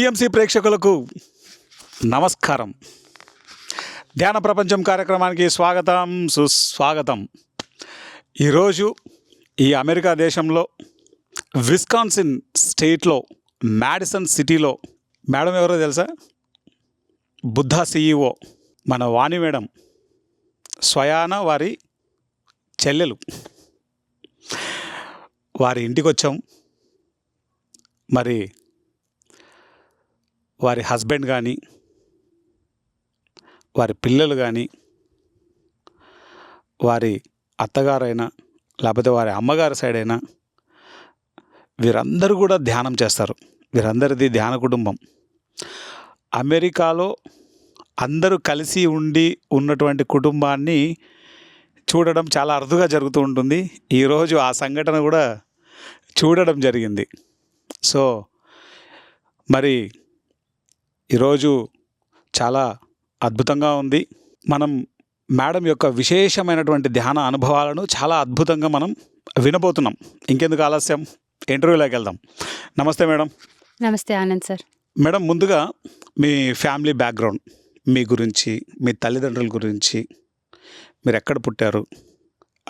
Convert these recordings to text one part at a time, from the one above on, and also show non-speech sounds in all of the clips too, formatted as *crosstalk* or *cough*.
PMC ప్రేక్షకులకు నమస్కారం. ధ్యాన ప్రపంచం కార్యక్రమానికి స్వాగతం సుస్వాగతం. ఈరోజు ఈ అమెరికా దేశంలో విస్కాన్సిన్ స్టేట్లో మ్యాడిసన్ సిటీలో మేడం ఎవరో తెలుసా? బుద్ధా సీఈఓ మన వాణి మేడం స్వయాన వారి చెల్లెలు. వారి ఇంటికి వచ్చాం మరి వారి హస్బెండ్ కానీ వారి పిల్లలు కానీ వారి అత్తగారైనా లేకపోతే వారి అమ్మగారి సైడ్ అయినా వీరందరూ కూడా ధ్యానం చేస్తారు. వీరందరిది ధ్యాన కుటుంబం. అమెరికాలో అందరూ కలిసి ఉండి ఉన్నటువంటి కుటుంబాన్ని చూడడం చాలా అరుదుగా జరుగుతూ ఉంటుంది. ఈరోజు ఆ సంఘటన కూడా చూడడం జరిగింది. సో మరి ఈరోజు చాలా అద్భుతంగా ఉంది. మనం మేడం యొక్క విశేషమైనటువంటి ధ్యాన అనుభవాలను చాలా అద్భుతంగా మనం వినబోతున్నాం. ఇంకెందుకు ఆలస్యం? ఇంటర్వ్యూలోకి వెళ్దాం. నమస్తే మేడం. నమస్తే ఆనంద్ సార్. మేడం ముందుగా మీ ఫ్యామిలీ బ్యాక్గ్రౌండ్ మీ గురించి మీ తల్లిదండ్రుల గురించి మీరు ఎక్కడ పుట్టారు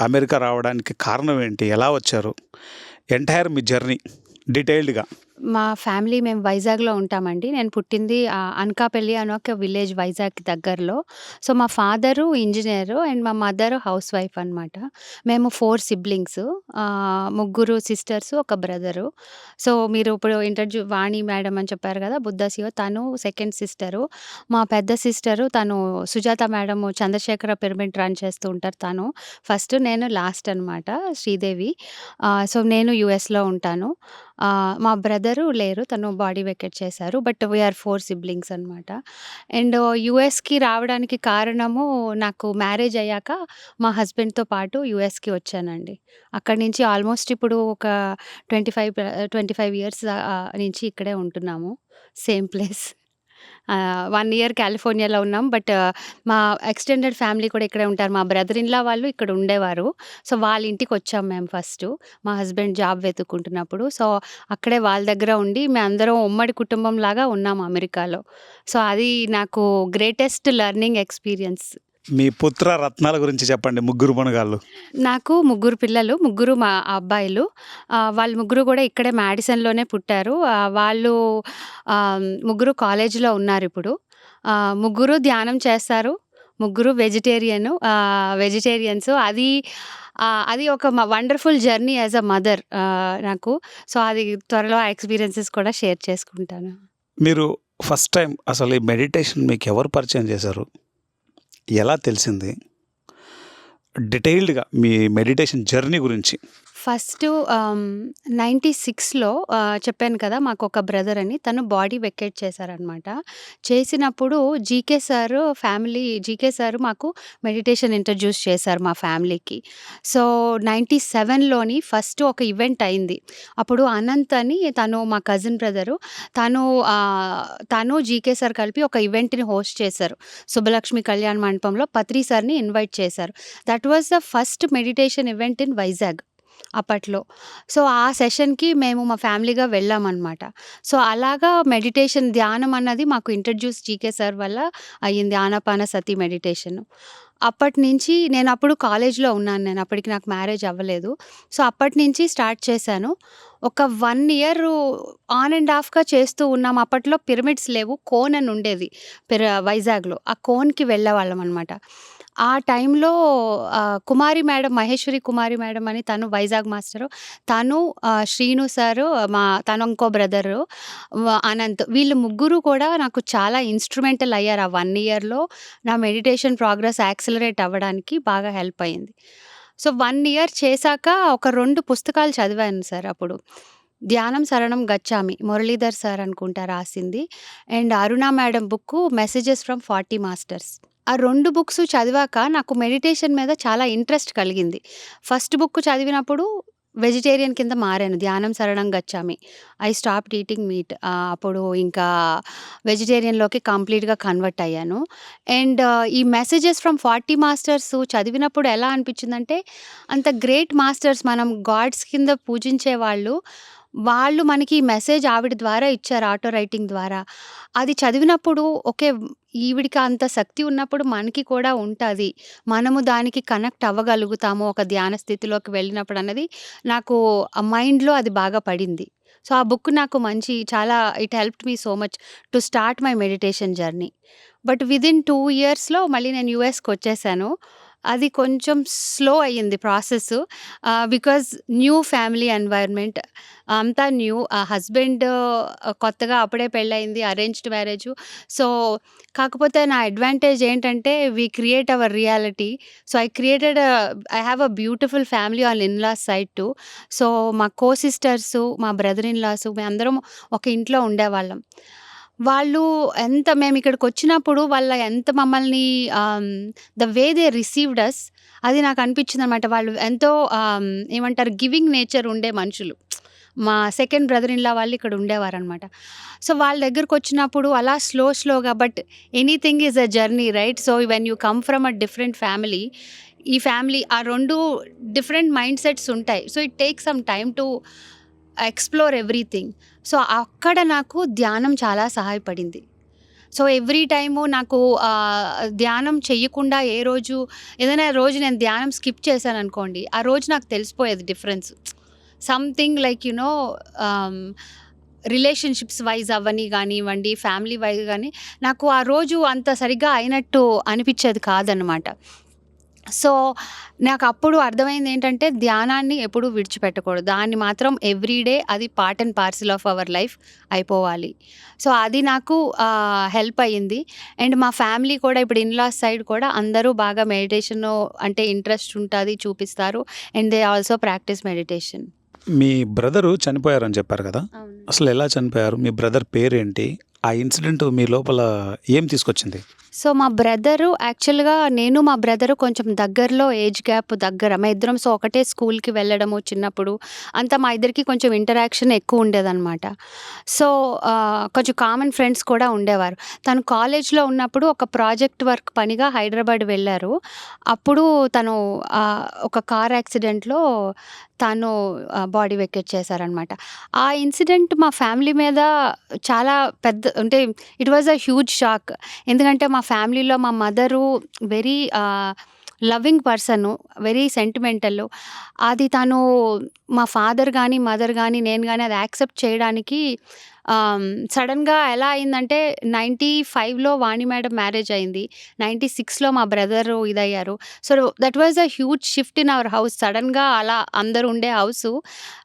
అమెరికా రావడానికి కారణం ఏంటి ఎలా వచ్చారు ఎంటైర్ మీ జర్నీ డీటెయిల్డ్గా మా ఫ్యామిలీ మేము వైజాగ్లో ఉంటామండి. నేను పుట్టింది ఆ, అనకాపల్లి అని ఒక విలేజ్ వైజాగ్ దగ్గరలో. సో మా ఫాదరు ఇంజనీరు అండ్ మా మదర్ హౌస్ వైఫ్ అనమాట మేము ఫోర్ సిబ్లింగ్స్ ముగ్గురు సిస్టర్స్ ఒక బ్రదరు. సో మీరు ఇప్పుడు ఇంటర్వ్యూ వాణి మేడం అని చెప్పారు కదా బుద్ధ శివ తను సెకండ్ సిస్టరు. మా పెద్ద సిస్టరు తను Sujatha madam Chandrasekhara pyramid run చేస్తూ ఉంటారు తను. ఫస్ట్ నేను లాస్ట్ అనమాట శ్రీదేవి. సో నేను యుఎస్లో ఉంటాను. మా బ్రదర్ లేరు. తను బాడీ వెకెట్ చేశారు. బట్ వీఆర్ ఫోర్ సిబ్లింగ్స్ అనమాట అండ్ యుఎస్కి రావడానికి కారణము నాకు మ్యారేజ్ అయ్యాక మా హస్బెండ్తో పాటు యుఎస్కి వచ్చానండి. అక్కడి నుంచి ఆల్మోస్ట్ ఇప్పుడు ఒక twenty five twenty five years నుంచి ఇక్కడే ఉంటున్నాము. Same place. వన్ ఇయర్ కాలిఫోర్నియాలో ఉన్నాం. బట్ మా ఎక్స్టెండెడ్ ఫ్యామిలీ కూడా ఇక్కడే ఉంటారు. మా బ్రదర్ ఇన్లా వాళ్ళు ఇక్కడ ఉండేవారు. సో వాళ్ళ ఇంటికి వచ్చాం మేము ఫస్ట్. మా హస్బెండ్ జాబ్ వెతుక్కుంటున్నప్పుడు. సో అక్కడే వాళ్ళ దగ్గర ఉండి మేము అందరం ఉమ్మడి కుటుంబం లాగా ఉన్నాం అమెరికాలో. సో అది నాకు గ్రేటెస్ట్ లెర్నింగ్ ఎక్స్పీరియన్స్. మీ పుత్ర రత్నాల గురించి చెప్పండి ముగ్గురు మునగాళ్ళు. నాకు ముగ్గురు పిల్లలు ముగ్గురు మా అబ్బాయిలు. వాళ్ళు ముగ్గురు కూడా ఇక్కడే మ్యాడిసన్లోనే పుట్టారు. వాళ్ళు ముగ్గురు కాలేజీలో ఉన్నారు ఇప్పుడు. ముగ్గురు ధ్యానం చేస్తారు ముగ్గురు వెజిటేరియన్ వెజిటేరియన్స్. అది అది ఒక wonderful journey as a mother నాకు. సో అది త్వరలో ఆ ఎక్స్పీరియన్సెస్ కూడా షేర్ చేసుకుంటాను. మీరు ఫస్ట్ టైం అసలు ఈ మెడిటేషన్ మీకు ఎవరు పరిచయం చేశారు? ఎలా తెలిసింది? డీటెయిల్డ్గా మీ మెడిటేషన్ జర్నీ గురించి ఫస్ట్ నైంటీ సిక్స్లో చెప్పాను కదా మాకు ఒక బ్రదర్ అని తను బాడీ వెకేట్ చేశారనమాట. చేసినప్పుడు GK sir family GK sir మాకు మెడిటేషన్ ఇంట్రడ్యూస్ చేశారు మా ఫ్యామిలీకి. సో నైంటీ సెవెన్లోని ఫస్ట్ ఒక ఈవెంట్ అయింది. అప్పుడు అనంత్ అని తను మా కజిన్ బ్రదరు తను తను జీకే సార్ కలిపి ఒక ఈవెంట్ని హోస్ట్ చేశారు. సుబ్బలక్ష్మి కళ్యాణ మండపంలో పత్రి సార్ని ఇన్వైట్ చేశారు. That was the first meditation event in Vizag. అప్పట్లో. సో ఆ సెషన్కి మేము మా ఫ్యామిలీగా వెళ్ళామన్నమాట. సో అలాగా మెడిటేషన్ ధ్యానం అన్నది మాకు ఇంట్రడ్యూస్ జీకే సార్ వల్ల అయ్యింది ఆనాపాన సతీ మెడిటేషన్. అప్పటి నుంచి నేను అప్పుడు కాలేజ్లో ఉన్నాను. నేను అప్పటికి నాకు మ్యారేజ్ అవ్వలేదు. సో అప్పటి నుంచి స్టార్ట్ చేశాను. ఒక వన్ ఇయర్ ఆన్ అండ్ ఆఫ్గా చేస్తూ ఉన్నాం. అప్పట్లో పిరమిడ్స్ లేవు. కోన్ అని ఉండేది. పిర వైజాగ్లో. ఆ కోన్కి వెళ్ళేవాళ్ళం అనమాట ఆ టైంలో కుమారి మేడం మహేశ్వరి కుమారి మేడం అని తను వైజాగ్ మాస్టరు. తను శ్రీను సారు మా తను ఇంకో బ్రదరు అనంత్. వీళ్ళు ముగ్గురు కూడా నాకు చాలా ఇన్స్ట్రుమెంటల్ అయ్యారు ఆ వన్ ఇయర్లో. నా మెడిటేషన్ ప్రోగ్రెస్ యాక్సిలరేట్ అవ్వడానికి బాగా హెల్ప్ అయింది. సో వన్ ఇయర్ చేశాక ఒక రెండు పుస్తకాలు చదివాను సార్ అప్పుడు. ధ్యానం శరణం గచ్చామి మురళీధర్ సార్ అనుకుంటా రాసింది. And Aruna madam book messages from forty masters. ఆ రెండు బుక్స్ చదివాక నాకు మెడిటేషన్ మీద చాలా ఇంట్రెస్ట్ కలిగింది. ఫస్ట్ బుక్ చదివినప్పుడు వెజిటేరియన్ కింద మారాను. ధ్యానం సరణం గచ్చామి. ఐ స్టాప్ ఈటింగ్ మీట్ అప్పుడు ఇంకా వెజిటేరియన్లోకి కంప్లీట్గా కన్వర్ట్ అయ్యాను. అండ్ ఈ మెసేజెస్ ఫ్రమ్ ఫార్టీ మాస్టర్స్ చదివినప్పుడు ఎలా అనిపించిందంటే అంత గ్రేట్ మాస్టర్స్ మనం గాడ్స్ కింద పూజించే వాళ్ళు వాళ్ళు మనకి మెసేజ్ ఆవిడ ద్వారా ఇచ్చారు ఆటో రైటింగ్ ద్వారా. అది చదివినప్పుడు ఓకే. ఈవిడికి అంత శక్తి ఉన్నప్పుడు మనకి కూడా ఉంటుంది మనము దానికి కనెక్ట్ అవ్వగలుగుతాము ఒక ధ్యాన స్థితిలోకి వెళ్ళినప్పుడు అన్నది నాకు ఆ మైండ్‌లో అది బాగా పడింది. సో, ఆ బుక్ నాకు మంచి చాలా it helped me so much to start my meditation journey. But within two ఇయర్స్‌లో మళ్ళీ నేను యూఎస్‌కొచ్చేసాను. అది కొంచెం స్లో అయ్యింది process. Because new family environment అంతా న్యూ. ఆ హస్బెండ్ కొత్తగా అప్పుడే పెళ్ళయింది అరేంజ్డ్ మ్యారేజ్ సో, కాకపోతే నా అడ్వాంటేజ్ ఏంటంటే we create our reality. So, I created I have a beautiful family on in laws side too so, మా కో సిస్టర్స్ మా బ్రదర్ ఇన్ మేము మేమందరం ఒక ఇంట్లో ఉండేవాళ్ళం. వాళ్ళు ఎంత మేము ఇక్కడికి వచ్చినప్పుడు వాళ్ళ ఎంత మమ్మల్ని the way they received us అది నాకు అనిపించింది అనమాట వాళ్ళు ఎంతో ఏమంటారు గివింగ్ నేచర్ ఉండే మనుషులు. మా సెకండ్ బ్రదర్ ఇన్లా వాళ్ళు ఇక్కడ ఉండేవారనమాట. సో, వాళ్ళ దగ్గరకొచ్చినప్పుడు అలా స్లో స్లోగా but anything is a journey right. So, when you come from a different family ఈ ఫ్యామిలీ ఆ రెండు డిఫరెంట్ మైండ్ సెట్స్ ఉంటాయి. So, it take some time to explore everything. So, అక్కడ నాకు ధ్యానం చాలా సహాయపడింది. సో, ఎవ్రీ టైము నాకు ధ్యానం చెయ్యకుండా ఏ రోజు ఏదైనా రోజు నేను ధ్యానం స్కిప్ చేశాను అనుకోండి ఆ రోజు నాకు తెలిసిపోయేది difference. Something like you know relationships wise అవ్వని కానివ్వండి ఫ్యామిలీ వైజ్ కానీ నాకు ఆ రోజు అంత సరిగ్గా అయినట్టు అనిపించేది కాదనమాట. సో, నాకప్పుడు అర్థమైందేంటంటే ధ్యానాన్ని ఎప్పుడూ విడిచిపెట్టకూడదు. దాన్ని మాత్రం ఎవ్రీ డే అది part and parcel of our life అయిపోవాలి. సో, అది నాకు హెల్ప్ అయ్యింది. అండ్ మా ఫ్యామిలీ కూడా ఇప్పుడు ఇన్ లాస్ సైడ్ కూడా అందరూ బాగా మెడిటేషను అంటే ఇంట్రెస్ట్ ఉంటది చూపిస్తారు. And they also practice meditation. Me brother చనిపోయారని చెప్పారు కదా! అవును. అసలు ఎలా చనిపోయారు? మీ బ్రదర్ పేరేంటి? ఆ ఇన్సిడెంట్ మీ లోపల ఏం తీసుకొచ్చింది? సో, మా బ్రదరు యాక్చువల్‌గా నేను మా బ్రదరు కొంచెం దగ్గరలో ఏజ్ గ్యాప్ దగ్గర. మా ఇద్దరం సో, ఒకటే స్కూల్‌కి వెళ్ళడము చిన్నప్పుడు. అంతా మా ఇద్దరికి కొంచెం ఇంటరాక్షన్ ఎక్కువుండేదనమాట. సో, కొంచెం కామన్ ఫ్రెండ్స్ కూడా ఉండేవారు. తను కాలేజ్‌లో ఉన్నప్పుడు ఒక ప్రాజెక్ట్ వర్క్ పనిగా హైదరాబాద్ వెళ్ళారు అప్పుడు తను ఒక కార్ యాక్సిడెంట్‌లో తను బాడీ వెకేట్ చేశారనమాట. ఆ ఇన్సిడెంట్ మా ఫ్యామిలీ మీద చాలా పెద్ద అంటే it was a huge shock. ఎందుకంటే మా ఫ్యామిలీలో మా mother very loving person. Very sentimental. అది తను మా ఫాదర్ కానీ మదర్ కానీ నేను కానీ అది యాక్సెప్ట్ చేయడానికి Um, సడన్గా ఎలా అయిందంటే 95లో వాణి మేడం మ్యారేజ్ అయింది. 96లో మా brother ఇదయ్యారు. So, that was a huge shift in our house. సడన్గా అలా అందరు ఉండే హౌస్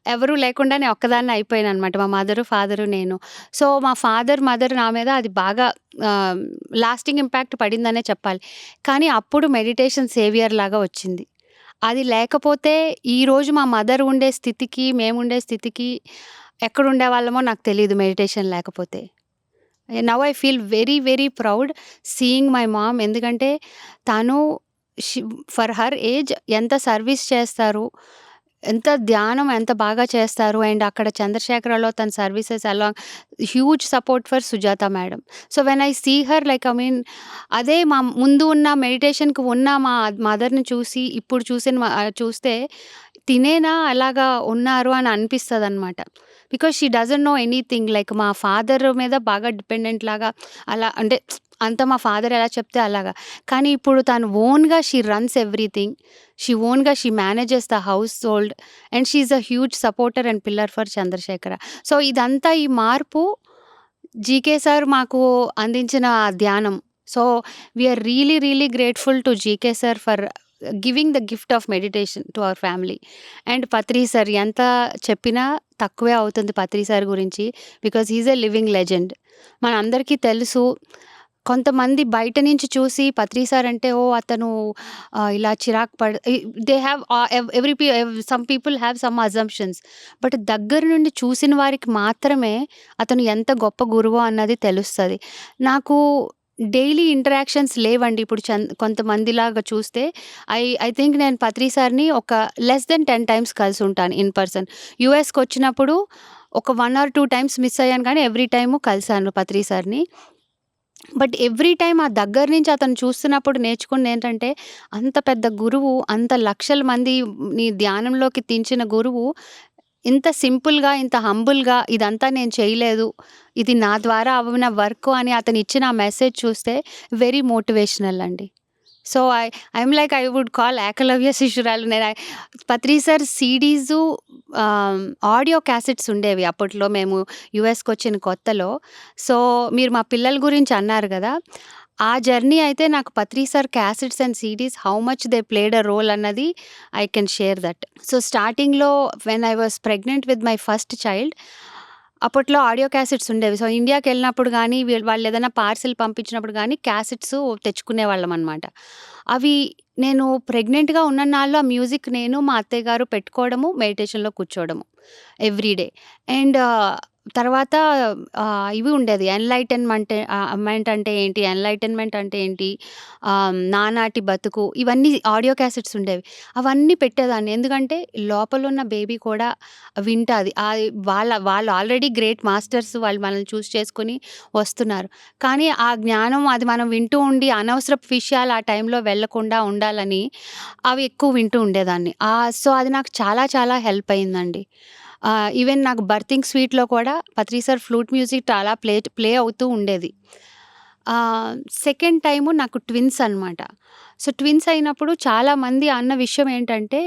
ఎవరు లేకుండానే ఒక్కదాన్ని అయిపోయాను అనమాట మా మదరు, ఫాదరు, నేను. సో, మా ఫాదర్, మదర్ నా మీద అది బాగా um, లాస్టింగ్ ఇంపాక్ట్ పడిందనే చెప్పాలి. కానీ అప్పుడు మెడిటేషన్ సేవియర్ లాగా వచ్చింది. అది లేకపోతే ఈరోజు మా మదర్ ఉండే స్థితికి, మేము ఉండే స్థితికి ఎక్కడుండేవాళ్ళమో నాకు తెలియదు మెడిటేషన్ లేకపోతే. Now I feel very very proud seeing my mom. ఎందుకంటే తను షి ఫర్ హర్ ఏజ్ ఎంత సర్వీస్ చేస్తారు. ఎంత ధ్యానం ఎంత బాగా చేస్తారు. అండ్ అక్కడ చంద్రశేఖరలో తన services along huge support for Sujatha madam. So, when I see her like I mean అదే మా ముందు ఉన్న మెడిటేషన్‌కి ఉన్న మా మదర్‌ని చూసి ఇప్పుడు చూసిన చూస్తే తినేనా అలాగా ఉన్నారు అని అనిపిస్తుంది అనమాట because she doesn't know anything like మా ఫాదర్ మీద బాగా డిపెండెంట్ లాగా అలా అంటే అంత మా ఫాదర్ ఎలా చెప్తే అలాగా. కానీ ఇప్పుడు తను ఓన్‌గా షీ రన్స్ ఎవ్రీథింగ్. షీ ఓన్‌గా she manages the household and she a huge supporter and pillar for Chandrashekara. So, ఇదంతా ఈ మార్పు జీకే సార్ మాకు అందించిన ధ్యానం. So, we are really really grateful to GK sir for giving the gift of meditation to our family. And Patri sir ఎంత చెప్పినా తక్కువే అవుతుంది పత్రి సార్ గురించి. Because he's is a living legend. మనందరికీ తెలుసు. కొంతమంది బయట నుంచి చూసి పత్రి సార్ అంటే ఓ అతను ఇలా చిరాకు పడ దే హ్యావ్ ఎవ్రీ పీ ఎవ్ some people have some assumptions. But దగ్గర నుండి చూసిన వారికి మాత్రమే అతను ఎంత గొప్ప గురువో అన్నది తెలుస్తుంది నాకు డైలీ ఇంటరాక్షన్స్ లేవండి. ఇప్పుడు చం కొంతమందిలాగా చూస్తే ఐ ఐ థింక్ నేను పత్రి సార్‌ని ఒక లెస్ దెన్ 10 టైమ్స్ కలిసి ఉంటాను ఇన్ పర్సన్. యూఎస్‌కొచ్చినప్పుడు ఒక one or two times miss అయ్యాను కానీ ఎవ్రీ టైము కలిసాను పత్రి సార్‌ని. బట్ ఎవ్రీ టైం ఆ దగ్గర నుంచి అతను చూస్తున్నప్పుడు నేర్చుకున్నది ఏంటంటే అంత పెద్ద గురువు, అంత లక్షల మందిని ధ్యానంలోకి దించిన గురువు ఇంత సింపుల్‌గా, ఇంత హంబుల్‌గా ఇదంతా నేను చేయలేదు. ఇది నా ద్వారా అవ్వన వర్క్ అని అతను ఇచ్చిన మెసేజ్ చూస్తే వెరీ మోటివేషనల్ అండి. So, I I'm like I would call Ekalavya శిశురాలు నేను I Patri sir CDs audio cassettes ఉండేవి అప్పట్లో మేము యూఎస్‌కొచ్చిన కొత్తలో. సో, మీరు మా పిల్లల గురించి అన్నారు కదా ఆ జర్నీ అయితే నాకు Patri sir cassettes and CDs how much they played a role అన్నది I can share that. So, స్టార్టింగ్‌లో when I was pregnant with my first child అప్పట్లో ఆడియో క్యాసెట్స్ ఉండేవి. సో, ఇండియాకి వెళ్ళినప్పుడు కానీ వాళ్ళు ఏదైనా పార్సెల్ పంపించినప్పుడు కానీ క్యాసెట్స్ తెచ్చుకునే వాళ్ళం అనమాట అవి నేను ప్రెగ్నెంట్‌గా ఉన్న నాళ్ళు ఆ మ్యూజిక్ నేను, మా అత్తయ్య గారు పెట్టుకోవడము, మెడిటేషన్‌లో కూర్చోవడము ఎవ్రీ డే. అండ్ తర్వాత ఆహ్, ఇవి ఉండేది ఎన్‌లైటన్‌మెంట్ ఆహ్, మెంట్ అంటే ఏంటి? ఎన్‌లైటన్‌మెంట్ అంటే ఏంటి? ఆహ్, నానాటి బతుకు ఇవన్నీ ఆడియో క్యాసెట్స్ ఉండేవి. అవన్నీ పెట్టేదాన్ని. ఎందుకంటే లోపలున్న బేబీ కూడా వింటాది. ఆహ్, వాళ్ళ వాళ్ళు ఆల్రెడీ గ్రేట్ మాస్టర్స్ వాళ్ళు మనల్ని చూస్ చేసుకొని వస్తున్నారు. కానీ ఆ జ్ఞానం అది మనం వింటూ ఉండి అనవసరపు విషయాలు ఆ టైంలో వెళ్ళకుండా ఉండాలని అవి ఎక్కువ వింటూ ఉండేదాన్ని. ఆహ్, సో, అది నాకు చాలా చాలా హెల్ప్ అయిందండి. ఈవెన్ నాకు బర్తింగ్ స్వీట్‌లో కూడా పత్రిసార్ ఫ్లూట్ మ్యూజిక్ చాలా ప్లే ప్లే అవుతూ ఉండేది. సెకండ్ టైము నాకు ట్విన్స్ అనమాట. సో, ట్విన్స్ అయినప్పుడు చాలామంది అన్న విషయం ఏంటంటే,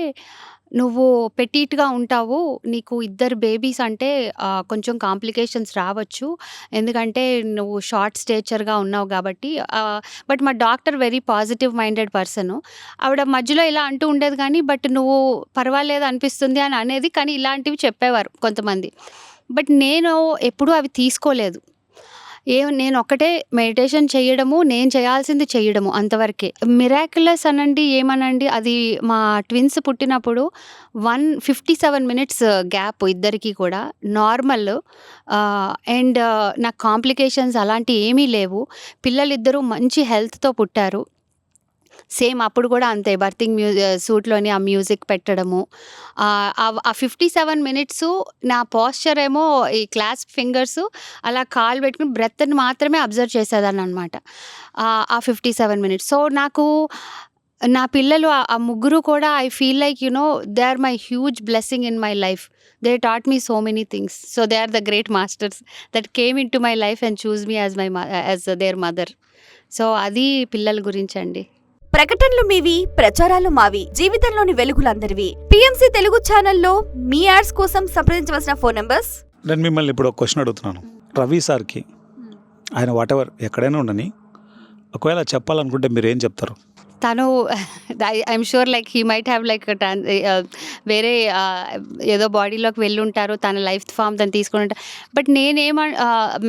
"నువ్వు పెటీట్‌గా ఉంటావు. నీకు ఇద్దరు బేబీస్ అంటే ఆహ్, కొంచెం కాంప్లికేషన్స్ రావచ్చు. ఎందుకంటే నువ్వు షార్ట్ స్టేచర్‌గా ఉన్నావు కాబట్టి ఆహ్, బట్ మా doctor very positive minded person. ఆవిడ మధ్యలో ఇలా అంటూ ఉండేది గానీ, బట్ "నువ్వు పర్వాలేదు అనిపిస్తుంది" అని అనేది. కానీ ఇలాంటివి చెప్పేవారు కొంతమంది. బట్ నేను ఎప్పుడూ అవి తీసుకోలేదు. ఏం నేనొక్కటే మెడిటేషన్ చేయడము, నేను చేయాల్సింది చేయడము అంతవరకే. మిరాకిలస్ అనండి, ఏమనండి అది మా ట్విన్స్ పుట్టినప్పుడు 157 మినిట్స్ గ్యాప్ ఇద్దరికీ కూడా. నార్మల్ అండ్ నాకు కాంప్లికేషన్స్ అలాంటివి ఏమీ లేవు. పిల్లలిద్దరూ మంచి హెల్త్‌తో పుట్టారు. సేమ్ అప్పుడు కూడా అంతే బర్తింగ్ మ్యూ సూట్‌లోని ఆ మ్యూజిక్ పెట్టడము. ఆ ఫిఫ్టీ సెవెన్ మినిట్స్ నా పోస్చర్ ఏమో ఈ క్లాస్ ఫింగర్స్ అలా కాలు పెట్టుకొని బ్రెత్‌ని మాత్రమే అబ్జర్వ్ చేసేదాన్ని అనమాట ఆ 57 మినిట్స్. సో, నాకు నా పిల్లలు ఆ ముగ్గురు కూడా I feel like you know no they are my huge blessing in my life. They taught me so many things. So, they are the great masters that came into my life and chose me as my మ their mother. So, అది పిల్లల గురించండి. ప్రకటనలు మీవి ప్రచారాలు మావి జీవితంలోని వెలుగులందరివి PMC Telugu ఛానల్లో మీ ads కోసం సంప్రదించవలసిన ఫోన్ నంబర్స్ నేను మిమ్మల్ని ఇప్పుడు ఒక క్వశ్చన్ అడుగుతున్నాను. రవి సార్‌కి ఆయన వాటెవర్ ఎక్కడైనా ఉండని, ఒకవేళ చెప్పాలనుకుంటే మీరు ఏం చెప్తారు? తను I sure like he might have like Tron వేరే ఏదో బాడీలోకి వెళ్ళుంటారు. తన లైఫ్ ఫార్మ్ తను తీసుకొని ఉంటారు. బట్ నేనేమ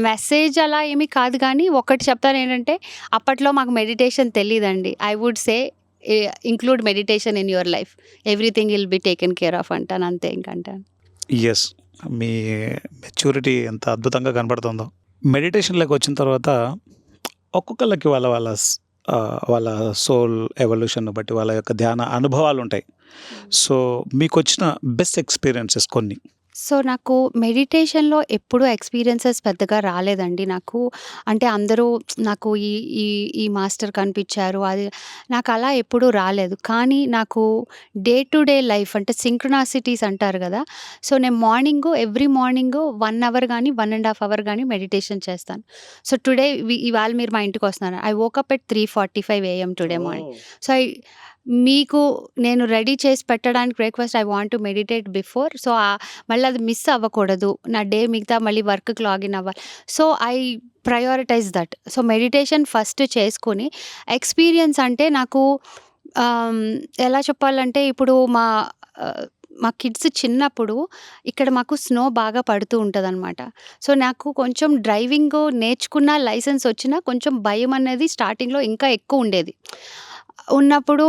మెసేజ్ అలా ఏమీ కాదు కానీ ఒకటి చెప్తానేంటంటే అప్పట్లో మాకు మెడిటేషన్ తెలియదండి I would say include meditation in your life. Everything will be taken care of అంటాను. అంతే ఇంకంటాను. ఎస్ మీ మెచ్యూరిటీ ఎంత అద్భుతంగా కనపడుతుందో. మెడిటేషన్‌లోకి వచ్చిన తర్వాత ఒక్కొక్కళ్ళకి వాళ్ళ వాళ్ళ వాళ్ళ సోల్ ఎవల్యూషన్‌ని బట్టి వాళ్ళ యొక్క ధ్యాన అనుభవాలుంటాయి. సో, మీకొచ్చిన బెస్ట్ ఎక్స్‌పీరియన్సెస్ కొన్ని. సో, నాకు మెడిటేషన్‌లో ఎప్పుడూ ఎక్స్‌పీరియన్సెస్ పెద్దగా రాలేదండి నాకు. అంటే అందరూ నాకు ఈ ఈ ఈ మాస్టర్ కనిపిచ్చారు. అది నాకలా ఎప్పుడూ రాలేదు. కానీ నాకు డే టు డే లైఫ్ అంటే సింక్రొనాసిటీస్ అంటారు గదా! సో, నేను మార్నింగు ఎవ్రీ మార్నింగు 1 అవర్ గానీ, 1 ½ అవర్ గానీ మెడిటేషన్ చేస్తాను. సో, టుడే వి ఇవాళ మీరు మా ఇంటికొస్తున్నారు. I woke up at 3:45 AM today morning. So, I మీకు నేను రెడీ చేసి పెట్టడానికి breakfast I want to meditate before. So, మళ్ళీ అది మిస్ అవ్వకూడదు. నా డే మిగతా మళ్ళీ వర్క్‌కి లాగిన్ అవ్వాలి. So, I prioritize that. So, meditation first చేసుకొని ఎక్స్‌పీరియన్స్ అంటే నాకు um, ఎలా చెప్పాలంటే ఇప్పుడు మా uh, మా కిడ్స్ చిన్నప్పుడు ఇక్కడ మాకు స్నో బాగా పడుతూ ఉంటదనమాట. సో, నాకు కొంచెం డ్రైవింగ్ నేర్చుకున్న, లైసెన్స్ వచ్చినా కొంచెం భయం అనేది స్టార్టింగ్‌లో ఇంకా ఎక్కువ ఉండేది ఉన్నప్పుడు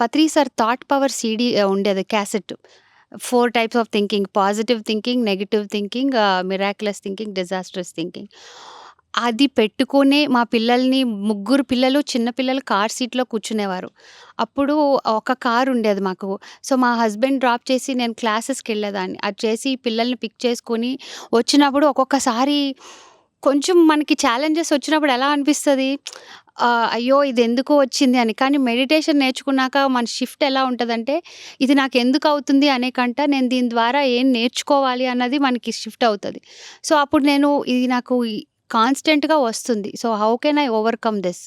Patri sir thought power CD ఉండేది cassette. Four types of thinking positive thinking, negative thinking, miraculous thinking, disasters thinking. అది పెట్టుకునే మా పిల్లల్ని ముగ్గురు పిల్లలు చిన్న పిల్లలు కార్ సీట్‌లో కూర్చునేవారు. అప్పుడు ఒక కార్ ఉండేది మాకు. సో, మా హస్బెండ్ డ్రాప్ చేసి నేను క్లాసెస్కి వెళ్ళేదాన్ని అది చేసి పిల్లల్ని పిక్ చేసుకొని వచ్చినప్పుడు ఒక్కొక్కసారి కొంచెం మనకి ఛాలెంజెస్ వచ్చినప్పుడు ఎలా అనిపిస్తుంది అయ్యో! ఇది ఎందుకు వచ్చింది అని. కానీ మెడిటేషన్ నేర్చుకున్నాక మన షిఫ్ట్ ఎలా ఉంటుందంటే ఇది నాకు ఎందుకు అవుతుంది అనే కంట నేను దీని ద్వారా ఏం నేర్చుకోవాలి అన్నది మనకి షిఫ్ట్ అవుతుంది సో, అప్పుడు నేను ఇది నాకు కాన్స్టెంట్‌గా వస్తుంది. So, how can I overcome this?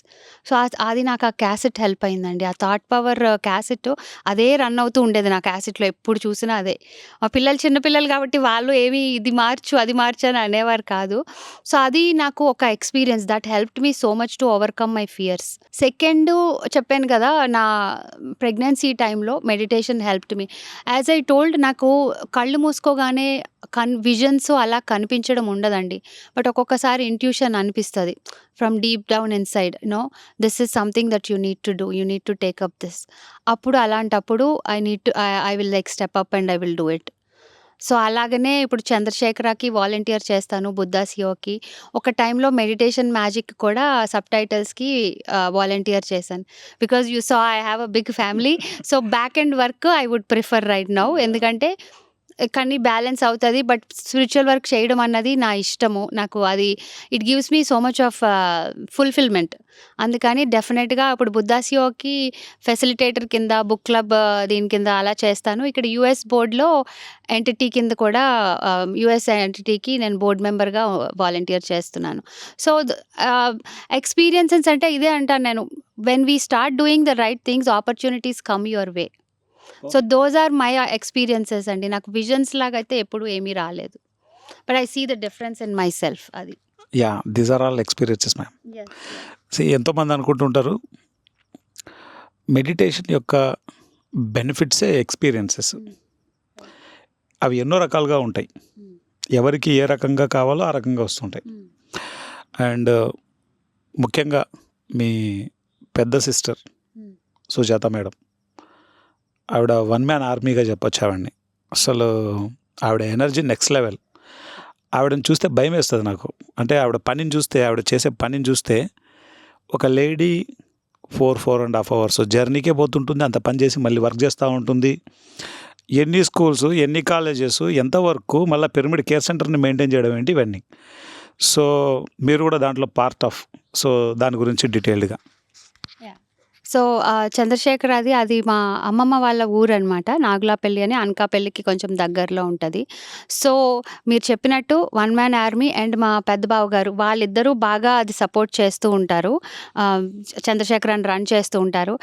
So, అది నాకు ఆ క్యాసెట్ హెల్ప్ అయిందండి. ఆ థాట్ పవర్ క్యాసెట్ అదే రన్ అవుతూ ఉండేది నా క్యాసెట్‌లో ఎప్పుడు చూసినా అదే. మా పిల్లలు చిన్నపిల్లలు కాబట్టి వాళ్ళు ఏమి ఇది మార్చు, అది మార్చు అని అనేవారు కాదు. సో, అది నాకు ఒక experience that helped me so much to overcome my fears. Second చెప్పాను కదా! నా ప్రెగ్నెన్సీ టైంలో meditation helped me. As I told నాకు కళ్ళు మూసుకోగానే కన్ విజన్స్ అలా కనిపించడం ఉండదండి. బట్ ఒక్కొక్కసారి ఇంట్యూషన్ అనిపిస్తుంది from deep down inside no this is something that you need to do. You need to take up this. అప్పుడు అలాంటప్పుడు I need to I will like step up and I will do it. So, అలాగనే ఇప్పుడు చంద్రశేఖరకి volunteer చేస్తాను. బుద్ధా సియోకి ఒక టైంలో meditation magic కూడా సబ్‌టైటిల్స్‌కి టైటిల్స్కి వాలంటీర్ చేశాను. Because you so I have a big family. So, back and work I would prefer right now. ఎందుకంటే కానీ బ్యాలెన్స్ అవుతుంది బట్ స్పిరిచువల్ వర్క్ చేయడం అన్నది నా ఇష్టము. నాకు అది it gives me so much of fulfilment. అందుకని డెఫినెట్గా ఇప్పుడు బుద్ధాసియోకి ఫెసిలిటేటర్ కింద, బుక్ క్లబ్ uh, దీని కింద అలా చేస్తాను. ఇక్కడ యూఎస్ బోర్డ్‌లో ఎంటిటీ కింద కూడా um, యుఎస్ యూఎస్ ఎంటిటీకి నేను బోర్డ్ మెంబర్‌గా uh, వాలంటీర్ చేస్తున్నాను. సో, ఎక్స్‌పీరియన్సెస్ uh, అంటే ఇదే అంటాను నేను. When we start doing the right things opportunities come your way. So, those are my experiences అండి. నాకు విజన్స్ లాగా అయితే ఎప్పుడు ఏమీ రాలేదు. But I see the difference in my self అది. Yeah! These are all experiences ma'am. See ఎంతోమంది అనుకుంటుంటారు. మెడిటేషన్ యొక్క బెనిఫిట్సే ఎక్స్‌పీరియన్సెస్. హ్మ్. అవి ఎన్నో రకాలుగా ఉంటాయి. హ్మ్. ఎవరికి ఏ రకంగా కావాలో ఆ రకంగా వస్తుంటాయి. హ్మ్. అండ్ ముఖ్యంగా మీ పెద్ద సిస్టర్. సుజాత మేడం. ఆవిడ వన్ మ్యాన్ ఆర్మీగా చెప్పొచ్చు ఆవిడని. అసలు ఆవిడ ఎనర్జీ నెక్స్ట్ లెవెల్. ఆవిడని చూస్తే భయమేస్తది నాకు. అంటే ఆవిడ పనిని చూస్తే, ఆవిడ చేసే పనిని చూస్తే ఒక లేడీ 4, 4 ½ అవర్స్ జర్నీకే పోతుంటుంది. అంత పని చేసి మళ్ళీ వర్క్ చేస్తూ ఉంటుంది. ఎన్ని స్కూల్స్, ఎన్ని కాలేజెస్, ఎంత వరకు మళ్ళీ పిరమిడ్ కేర్ సెంటర్‌ని మెయింటైన్ చేయడం ఏంటి ఇవన్నీ. సో, మీరు కూడా దాంట్లో పార్ట్ ఆఫ్. సో, దాని గురించి డీటెయిల్డ్‌గా. సో, ఆహ్, అది అది మా అమ్మమ్మ వాళ్ళ ఊరనమాట. నాగులాపల్లి అని అనకాపల్లికి కొంచెం దగ్గరలో ఉంటది. సో, మీరు చెప్పినట్టు వన్ మ్యాన్ ఆర్మీ అండ్ మా పెద్ద బావగారు వాళ్ళిద్దరూ బాగా అది సపోర్ట్ చేస్తూ ఉంటారు. ఆహ్, అని రన్ చేస్తూ ఉంటారు.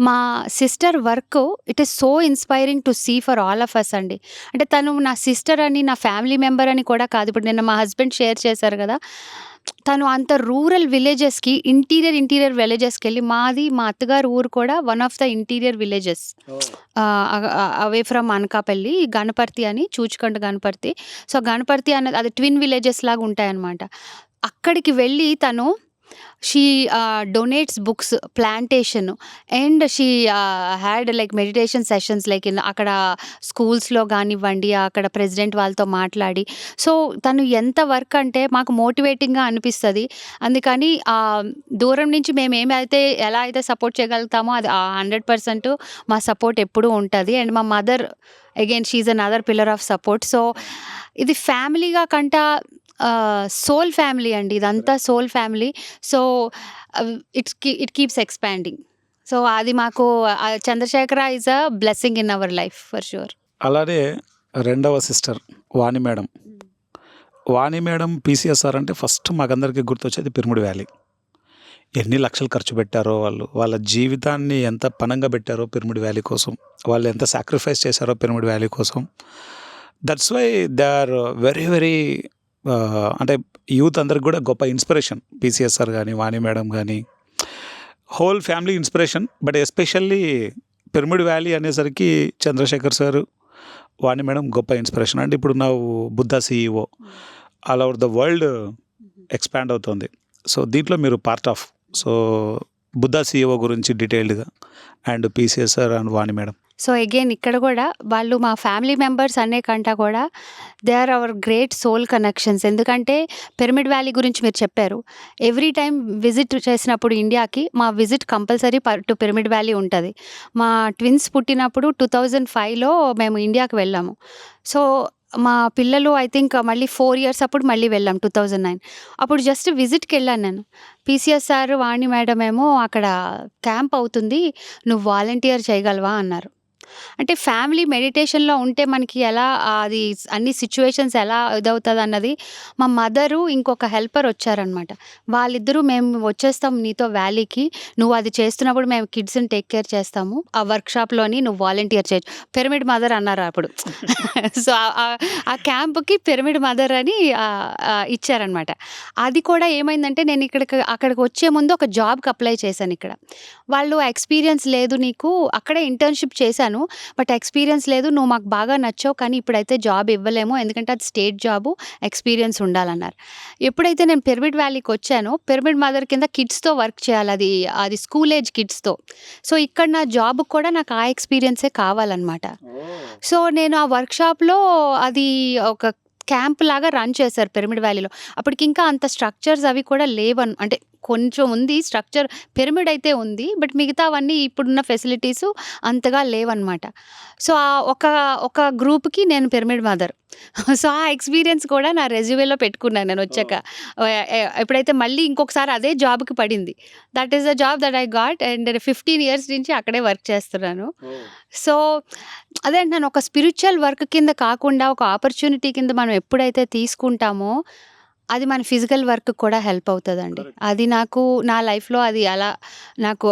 మా sister work it is so inspiring to see for all of us అండి. అంటే తను నా సిస్టర్ అని, నా ఫ్యామిలీ మెంబర్ అని కూడా కాదు. ఇప్పుడు నిన్న మా హస్బెండ్ షేర్ చేశారు గదా! తను అంత రూరల్ విలేజెస్‌కి ఇంటీరియర్, ఇంటీరియర్ విలేజెస్‌కెళ్ళి మాది మా అత్తగారి ఊరు కూడా one of the interior villages. Away from Anakapalli Ganaparthi అని చూచుకండ గణపర్తి. సో, గణపర్తి అన్నది అది ట్విన్ విలేజెస్ లాగా ఉంటాయన్నమాట. అక్కడికి వెళ్ళి తను she donates books, plantation and she had like meditation sessions like in అక్కడ స్కూల్స్‌లో కానివ్వండి అక్కడ ప్రెసిడెంట్ వాళ్ళతో మాట్లాడి. సో, తను ఎంత వర్క్ అంటే మాకు మోటివేటింగ్‌గా అనిపిస్తుంది. అందుకని దూరం నుంచి మేమేమైతే ఎలా అయితే సపోర్ట్ చేయగలుగుతామో అది హండ్రెడ్ పర్సెంట్ మా సపోర్ట్ ఎప్పుడూ ఉంటుంది. అండ్ మా mother again she another pillar of support. So, ఇది ఫ్యామిలీగా కంట ఆహ్, సోల్ ఫ్యామిలీ అండి. ఇదంతా సోల్ ఫ్యామిలీ. సో, ఆహ్, ఇట్స్కి ఇట్ కీప్స్ ఎక్స్‌పాండింగ్. సో, అది మాకు ఆహ్, Chandrashekara is a blessing in our life for sure. అలానే రెండవ సిస్టర్ వాణి మేడం. హ్మ్. వాణి మేడం పీసీఎస్ఆర్ అంటే ఫస్ట్ మాకందరికీ గుర్తొచ్చేది పిరమిడ్ వ్యాలీ. ఎన్ని లక్షలు ఖర్చు పెట్టారో వాళ్ళు. వాళ్ళ జీవితాన్ని ఎంత పణంగా పెట్టారో పిరమిడ్ వ్యాలీ కోసం. వాళ్ళు ఎంత సాక్రిఫైస్ చేశారో పిరమిడ్ వ్యాలీ కోసం. That's why they are very very అంటే యూత్ అందరికి కూడా గొప్ప ఇన్‌స్పిరేషన్. పీసీఎస్ఆర్ కానీ వాణి మేడం కానీ whole family inspiration. But especially Pyramid Valley అనేసరికి చంద్రశేఖర్ సారు, వాణి మేడం గొప్ప ఇన్‌స్పిరేషన్. అంటే ఇప్పుడు నా Buddha CEO all over the world expand అవుతుంది. సో, దీంట్లో మీరు part of. So, Buddha CEO గురించి డీటెయిల్డ్‌గా and PCSR and Vani madam. So, again ఇక్కడ కూడా వాళ్ళు మా ఫ్యామిలీ మెంబర్స్ అనే కంట కూడా they are our great soul connections. ఎందుకంటే పిరమిడ్ వ్యాలీ గురించి మీరు చెప్పారు. ఎవ్రీ టైం విజిట్ చేసినప్పుడు ఇండియాకి మా visit compulsory to Pyramid Valley ఉంటుంది మా ట్విన్స్ పుట్టినప్పుడు 2005లో మేము ఇండియాకి వెళ్ళాము. సో, మా పిల్లలు ఐ థింక్ మళ్ళీ ఫోర్ ఇయర్స్ అప్పుడు మళ్ళీ వెళ్ళాం 2009. అప్పుడు జస్ట్ విజిట్కి వెళ్ళాను నేను. పీసీఎస్ సార్, వాణి మేడం ఏమో అక్కడ క్యాంప్ అవుతుంది. నువ్వు వాలంటీర్ చేయగలవా అన్నారు. అంటే ఫ్యామిలీ మెడిటేషన్‌లో ఉంటే మనకి ఎలా అది అన్ని సిట్యుయేషన్స్ ఎలా ఇదవుతదన్నది మా మదరు, ఇంకొక హెల్పర్ వచ్చారనమాట. వాళ్ళిద్దరూ మేము వచ్చేస్తాం నీతో వ్యాలీకి. నువ్వు అది చేస్తున్నప్పుడు మేము కిడ్స్‌ని టేక్ కేర్ చేస్తాము. ఆ వర్క్‌షాప్‌లోని నువ్వు వాలంటీర్ చేయొచ్చు. పిరమిడ్ మదర్ అన్నారు అప్పుడు. *laughs* సో, ఆ క్యాంప్‌కి పిరమిడ్ మదర్ అని ఇచ్చారనమాట. అది కూడా ఏమైందంటే నేను ఇక్కడికి అక్కడికి వచ్చే ముందు ఒక జాబ్‌కి అప్లై చేశాను ఇక్కడ. వాళ్ళు ఎక్స్‌పీరియన్స్ లేదు నీకు అక్కడే ఇంటర్న్‌షిప్ చేశాను. బట్ ఎక్స్‌పీరియన్స్ లేదు. నువ్వు మాకు బాగా నచ్చావు. కానీ ఇప్పుడైతే జాబ్ ఇవ్వలేము. ఎందుకంటే అది స్టేట్ జాబు. ఎక్స్‌పీరియన్స్ ఉండాలన్నారు. ఎప్పుడైతే నేను పిరమిడ్ వ్యాలీకి వచ్చానో పిరమిడ్ మదర్ కింద కిడ్స్‌తో వర్క్ చేయాలి. అది అది స్కూల్ ఏజ్ కిడ్స్‌తో. సో, ఇక్కడ నా జాబ్‌కి కూడా నాకు ఆ ఎక్స్‌పీరియన్సే కావాలనమాట. సో, నేను ఆ వర్క్‌షాప్‌లో అది ఒక క్యాంప్ లాగా రన్ చేశారు పిరమిడ్ వ్యాలీలో. అప్పటికింకా అంత స్ట్రక్చర్స్ అవి కూడా లేవన్ అంటే కొంచెం ఉంది స్ట్రక్చర్ పిరమిడ్ అయితే ఉంది. బట్ మిగతావన్నీ ఇప్పుడున్న ఫెసిలిటీసు అంతగా లేవనమాట. సో, ఆ ఒక ఒక గ్రూప్‌కి నేను పిరమిడ్ మదర్. *laughs* సో, ఆ ఎక్స్‌పీరియన్స్ కూడా నా రెజ్యూమేలో పెట్టుకున్నాను నేనొచ్చాక. ఎ ఎ ఎప్పుడైతే మళ్ళీ ఇంకొకసారి అదే జాబ్‌కి పడింది. That is the job that I got and 15 years నుంచి అక్కడే వర్క్ చేస్తున్నాను. సో, అదే అంటున్నాను ఒక స్పిరిచ్యువల్ వర్క్ కింద కాకుండా ఒక ఆపర్చునిటీ కింద మనం ఎప్పుడైతే తీసుకుంటామో అది మన ఫిజికల్ వర్క్‌కి కూడా హెల్ప్ అవుతదండి. అది నాకు నా లైఫ్‌లో అది అలా నాకు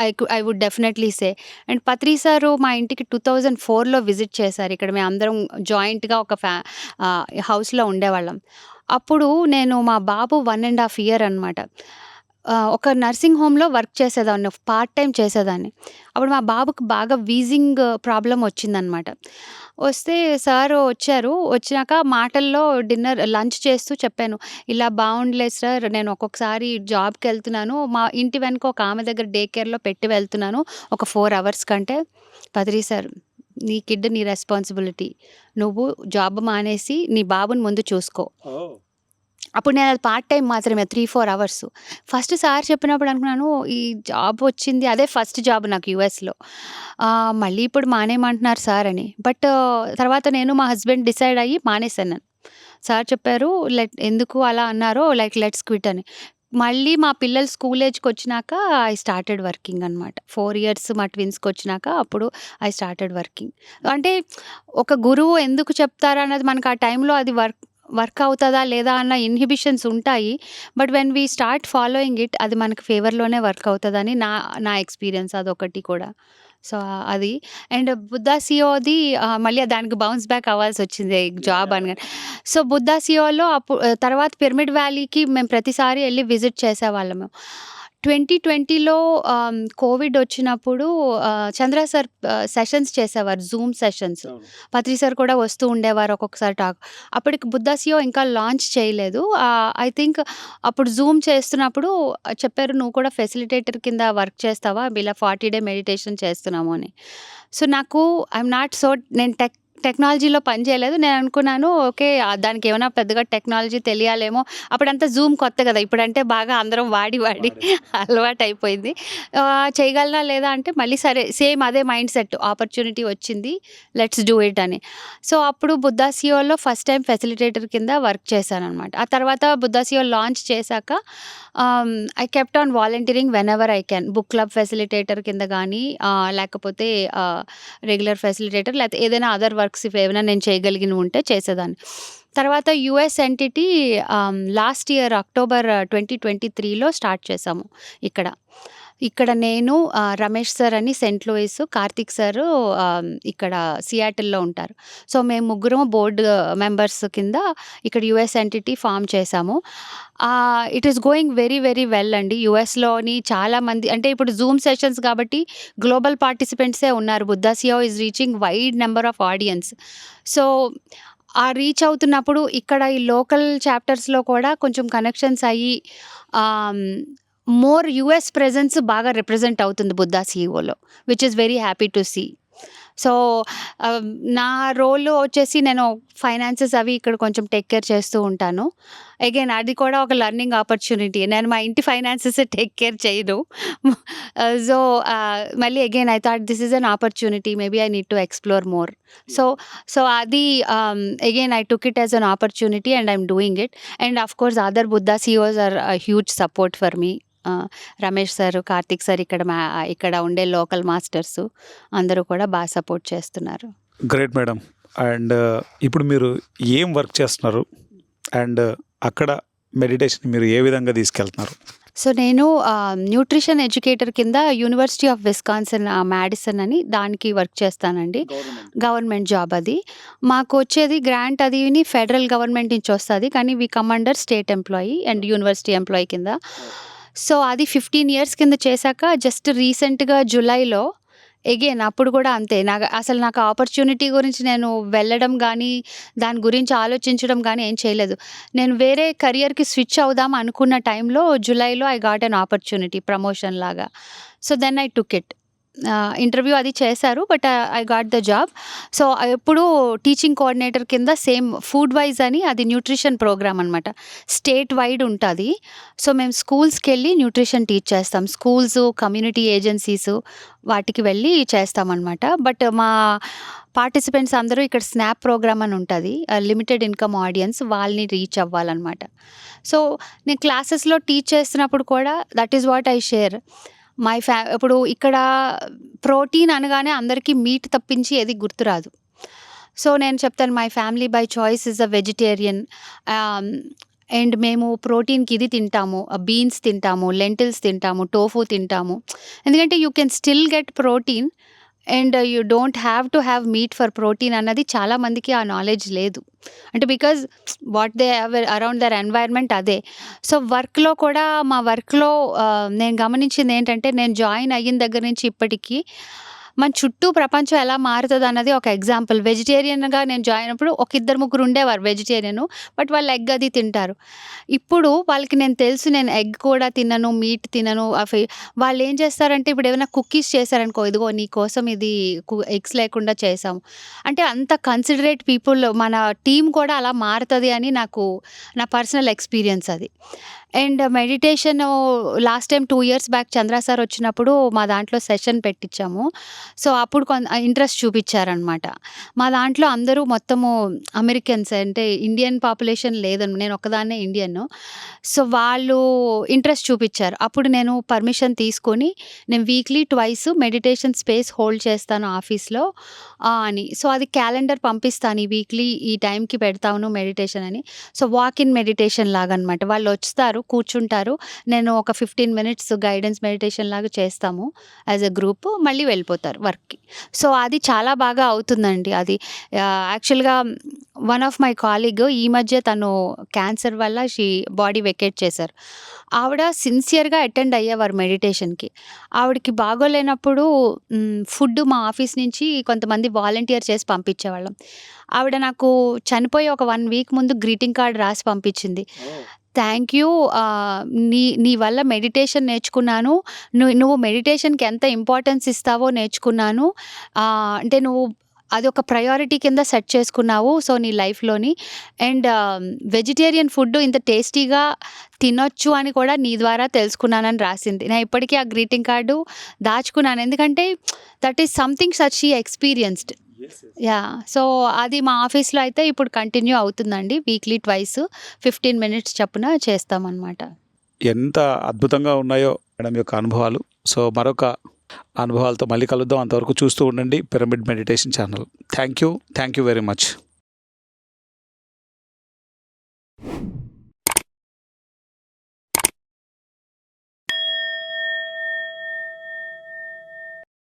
I I would definitely say. And Patri sir మా ఇంటికి 2004లో విజిట్ చేశారు. ఇక్కడ మేమందరం జాయింట్‌గా ఒక ఫ్యా హౌస్‌లో ఉండేవాళ్ళం. అప్పుడు నేను మా బాబు 1 ½ ఇయర్ అనమాట. ఒక నర్సింగ్ హోమ్‌లో వర్క్ చేసేదాన్ని. పార్ట్ టైమ్ చేసేదాన్ని. అప్పుడు మా బాబుకి బాగా వీజింగ్ ప్రాబ్లమ్ వచ్చిందనమాట. వస్తే సారు వచ్చారు. వచ్చినాక మాటల్లో డిన్నర్ లంచ్ చేస్తూ చెప్పాను. ఇలా బావుండలేదు సార్. నేను ఒక్కొక్కసారి జాబ్‌కెళ్తున్నాను. మా ఇంటి వెనక ఒక ఆమె దగ్గర డే కేర్‌లో పెట్టి వెళ్తున్నాను. ఒక 4 అవర్స్ కంటే పత్రి సార్ నీ కిడ్ నీ రెస్పాన్సిబిలిటీ. నువ్వు జాబ్ మానేసి నీ బాబుని ముందు చూసుకో. అప్పుడు నేను అది పార్ట్ టైం మాత్రమే 3, 4 అవర్స్. ఫస్ట్ సార్ చెప్పినప్పుడు అనుకున్నాను ఈ జాబ్ వచ్చింది అదే ఫస్ట్ జాబ్ నాకు యూఎస్‌లో. మళ్ళీ ఇప్పుడు మానేయమంటున్నారు సార్ అని. బట్ తర్వాత నేను మా హస్బెండ్ డిసైడ్ అయ్యి మానేశాను నేను. సార్ చెప్పారు లెట్ ఎందుకు అలా అన్నారో లైక్ లెట్స్ క్విట్ అని. మళ్ళీ మా పిల్లలు స్కూల్ ఏజ్‌కొచ్చినాక ఐ స్టార్టెడ్ వర్కింగ్ అనమాట. ఫోర్ ఇయర్స్ మా ట్విన్స్కి వచ్చినాక అప్పుడు ఐ స్టార్టెడ్ వర్కింగ్. అంటే ఒక గురువు ఎందుకు చెప్తారన్నది మనకు ఆ టైంలో అది వర్క్ వర్క్ అవుతదా లేదా అన్న ఇన్హిబిషన్స్ ఉంటాయి. But when we start following it అది మనకి ఫేవర్‌లోనే వర్క్ అవుతదని నా నా ఎక్స్‌పీరియన్స్ అదొకటి కూడా. సో, అది అండ్ బుద్ధా ఆహ్, మళ్ళీ దానికి బౌన్స్ బ్యాక్ అవ్వాల్సొచ్చింది జాబ్ అనగానే. సో, బుద్ధా సిఓలో అప్పు తర్వాత పిరమిడ్ వ్యాలీకి మేము ప్రతిసారి ఎళ్ళి విజిట్ చేసేవాళ్ళము. 2020లో ఆహ్, కోవిడ్ వచ్చినప్పుడు చంద్ర సార్ సెషన్స్ చేసేవారు. Zoom sessions. పత్రి సార్ కూడా వస్తూ ఉండేవారు ఒక్కొక్కసారి టాక్. అప్పటికి బుద్ధా సిఓ ఇంకా లాంచ్ చేయలేదు. ఐ థింక్ అప్పుడు జూమ్ చేస్తున్నప్పుడు చెప్పారు నువ్వు కూడా ఫెసిలిటేటర్ కింద వర్క్ చేస్తావా? ఇలా 40 డే మెడిటేషన్ చేస్తున్నాము అని. సో, నాకు ఐయామ్ నాట్ సో నేను టెక్ టెక్నాలజీలో పని చేయలేదు. నేను అనుకున్నాను ఓకే. దానికి ఏమైనా పెద్దగా టెక్నాలజీ తెలియాలేమో. అప్పుడంతా జూమ్ కొత్త కదా! ఇప్పుడంటే బాగా అందరం వాడి వాడి అలవాటయిపోయింది. ఆహ్, చేయగలనా లేదా అంటే మళ్ళీ సరే సేమ్ అదే మైండ్ సెట్ ఆపర్చునిటీ వచ్చింది. లెట్స్ డూ ఇట్ అని. సో, అప్పుడు బుద్ధా సిఓలో ఫస్ట్ టైమ్ ఫెసిలిటేటర్ కింద వర్క్ చేశాననమాట. ఆ తర్వాత బుద్ధా సిఓ లాంచ్ చేశాక I kept on volunteering whenever I can. Book club facilitator కింద ఆహ్, లేకపోతే రెగ్యులర్ ఫెసిలిటేటర్ లేకపోతే ఏదైనా అదర్ వర్క్స్ ఇవి ఏమైనా నేను చేయగలిగిన ఉంటే చేసేదాన్ని. తర్వాత US entity last year October 2023లో start చేశాము ఇక్కడ. ఇక్కడ నేను ఆహ్, రమేష్ సార్ అని Saint Louis, Karthik sir ah, ఇక్కడ సియాటిల్‌లో ఉంటారు. సో, మేము ముగ్గురం బోర్డ్ మెంబర్స్ కింద ఇక్కడ యూఎస్ ఎంటిటీ ఫార్మ్ చేశాము. ఆహ్, it is going very very well అండి. యూఎస్‌లోని చాలా మంది అంటే ఇప్పుడు జూమ్ సెషన్స్ కాబట్టి గ్లోబల్ పార్టిసిపెంట్సే ఉన్నారు. Buddha CEO is reaching wide number of audience. So, ఆ రీచ్ అవుతున్నప్పుడు ఇక్కడ ఈ లోకల్ చాప్టర్స్‌లో కూడా కొంచెం కనెక్షన్స్ అయ్యి ఆహ్, మోర్ యూఎస్ ప్రెజెన్స్ బాగా రిప్రజెంట్ అవుతుంది Buddha సిఓలో. Which is very happy to see. So నా రోల్ వచ్చేసి నేను ఫైనాన్సెస్ అవి ఇక్కడ కొంచెం టేక్ కేర్ చేస్తూ ఉంటాను. అగైన్ అది కూడా ఒక లెర్నింగ్ ఆపర్చునిటీ. నేను మా ఇంటి ఫైనాన్సెస్ టేక్ కేర్ చేయను. *laughs* సో మళ్ళీ again I thought this is an opportunity maybe I need to explore more. So so అది again I took it as an opportunity and I doing it. And of course other Buddha CEOs are huge support for me. Ramesh sir, Karthik sir ఇక్కడ మా ఇక్కడ ఉండే local masters అందరూ కూడా బాగా support చేస్తున్నారు. Great madam. And ఇప్పుడు మీరు ఏం వర్క్ చేస్తున్నారు? అండ్ అక్కడ మెడిటేషన్ మీరు ఏ విధంగా తీసుకెళ్తున్నారు? సో నేను న్యూట్రిషన్ ఎడ్యుకేటర్ కింద university of Wisconsin ah, Madison అని దానికి వర్క్ చేస్తానండి. గవర్నమెంట్ జాబ్ అది. మాకు వచ్చేది గ్రాంట్ అదిని ఫెడరల్ గవర్నమెంట్ నుంచి వస్తది. కానీ we come under state employee and university employee కింద. సో అది 15 ఇయర్స్ కింద చేశాక జస్ట్ రీసెంట్‌గా జూలైలో ఎగైన్ అప్పుడు కూడా అంతే. నాకు అసలు నాకు ఆపర్చునిటీ గురించి నేను వెళ్ళడం కానీ దాని గురించి ఆలోచించడం కానీ ఏం చేయలేదు. నేను వేరే కెరియర్‌కి స్విచ్ అవుదాం అనుకున్న టైంలో జులైలో I got an opportunity promotion లాగా. So then I took it. Interview అది చేశారు. But I got the job. So ఎప్పుడు టీచింగ్ కోఆర్డినేటర్ కింద సేమ్ ఫుడ్ వైజ్ అని అది న్యూట్రిషన్ ప్రోగ్రామ్ అనమాట. స్టేట్ వైడ్ ఉంటుంది సో మేము స్కూల్స్కి వెళ్ళి న్యూట్రిషన్ టీచ్ చేస్తాం. స్కూల్స్, కమ్యూనిటీ ఏజెన్సీస్ వాటికి వెళ్ళి చేస్తామనమాట. బట్ మా పార్టిసిపెంట్స్ అందరూ ఇక్కడ స్నాప్ ప్రోగ్రామ్ అని ఉంటుంది లిమిటెడ్ ఇన్‌కమ్ ఆడియన్స్ వాళ్ళని రీచ్ అవ్వాలనమాట. సో నేను క్లాసెస్‌లో టీచ్ చేస్తున్నప్పుడు కూడా that is what I share. My ఫ్యా ఇప్పుడు ఇక్కడ ప్రోటీన్ అనగానే అందరికీ మీట్ తప్పించి ఏది గుర్తురాదు. సో నేను చెప్తాను my family by choice is a vegetarian. And మేము ప్రోటీన్‌కి ఇది తింటాము. బీన్స్ తింటాము, లెంటిల్స్ తింటాము, టోఫు తింటాము. ఎందుకంటే you can still get protein and you don't have to have meat for protein అన్నది చాలా మందికి ఆ నాలెడ్జ్ లేదు. అంటే because what they have around their environment అదే. సో వర్క్‌లో కూడా మా వర్క్‌లో నేను గమనించింది ఏంటంటే నేను జాయిన్ అయిన దగ్గర నుంచి ఇప్పటికీ మన చుట్టూ ప్రపంచం ఎలా మారుతదన్నది ఒక ఎగ్జాంపుల్. వెజిటేరియన్‌గా నేను జాయిన్ అయినప్పుడు ఒక ఇద్దరు ముగ్గురు ఉండేవారు వెజిటేరియన్. బట్ వాళ్ళు ఎగ్ అది తింటారు. ఇప్పుడు వాళ్ళకి నేను తెలుసు నేను ఎగ్ కూడా తినను, మీట్ తినను. అవి వాళ్ళు ఏం చేస్తారంటే ఇప్పుడు ఏమైనా కుక్కీస్ చేశారనుకో, ఇదిగో నీ కోసం ఇది కు ఎగ్స్ లేకుండా చేశాము. అంటే అంత కన్సిడరేట్ పీపుల్ మన టీం కూడా అలా మారుతుంది అని నాకు నా పర్సనల్ ఎక్స్‌పీరియన్స్ అది. And meditation last time two years back Chandra sir వచ్చినప్పుడు మా దాంట్లో సెషన్ పెట్టించాము. సో అప్పుడు కొంత ఇంట్రెస్ట్ చూపించారనమాట మా దాంట్లో అందరూ మొత్తము అమెరికన్స్ అంటే ఇండియన్ పాపులేషన్ లేదని నేను ఒక్కదాన్నే ఇండియన్. సో వాళ్ళు ఇంట్రెస్ట్ చూపించారు అప్పుడు నేను పర్మిషన్ తీసుకొని నేను weekly twice meditation space hold చేస్తాను ఆఫీస్‌లో అని. సో అది క్యాలెండర్ పంపిస్తాను. ఈ వీక్లీ ఈ టైంకి పెడతాను మెడిటేషన్ అని. సో వాక్ ఇన్ మెడిటేషన్ లాగా అనమాట. వాళ్ళు వస్తారు, కూర్చుంటారు. నేను ఒక 15 మినిట్స్ గైడెన్స్ మెడిటేషన్ లాగా చేస్తాము యాజ్ ఎ గ్రూప్. మళ్ళీ వెళ్ళిపోతారు వర్క్‌కి. సో అది చాలా బాగా అవుతుందండి. అది యాక్చువల్‌గా వన్ ఆఫ్ మై కాలీగ్ ఈ మధ్య తను క్యాన్సర్ వల్ల షీ బాడీ వెకేట్ చేశారు. ఆవిడ సిన్సియర్‌గా అటెండ్ అయ్యేవారు మెడిటేషన్‌కి. ఆవిడకి బాగోలేనప్పుడు ఫుడ్ మా ఆఫీస్ నుంచి కొంతమంది వాలంటీర్ చేసి పంపించేవాళ్ళం. ఆవిడ నాకు చనిపోయే ఒక వన్ వీక్ ముందు గ్రీటింగ్ కార్డ్ రాసి పంపించింది. థ్యాంక్ యూ నీ నీ వల్ల మెడిటేషన్ నేర్చుకున్నాను. నువ్వు నువ్వు మెడిటేషన్‌కి ఎంత ఇంపార్టెన్స్ ఇస్తావో నేర్చుకున్నాను. అంటే నువ్వు అది ఒక ప్రయారిటీ కింద సెట్ చేసుకున్నావు. సో నీ లైఫ్‌లోని అండ్ వెజిటేరియన్ ఫుడ్ ఇంత టేస్టీగా తినొచ్చు అని కూడా నీ ద్వారా తెలుసుకున్నానని రాసింది. నేను ఇప్పటికీ ఆ గ్రీటింగ్ కార్డు దాచుకున్నాను. ఎందుకంటే that is something such she experienced. Yeah! So అది మా ఆఫీస్‌లో అయితే ఇప్పుడు కంటిన్యూ అవుతుందండి. వీక్లీ ట్వైస్ 15 మినిట్స్ చొప్పున చేస్తామనమాట. ఎంత అద్భుతంగా ఉన్నాయో మేడం యొక్క అనుభవాలు. సో మరొక అనుభవాలతో మళ్ళీ కలుద్దాం. అంతవరకు చూస్తూ ఉండండి pyramid meditation channel. Thank you. Thank you very much.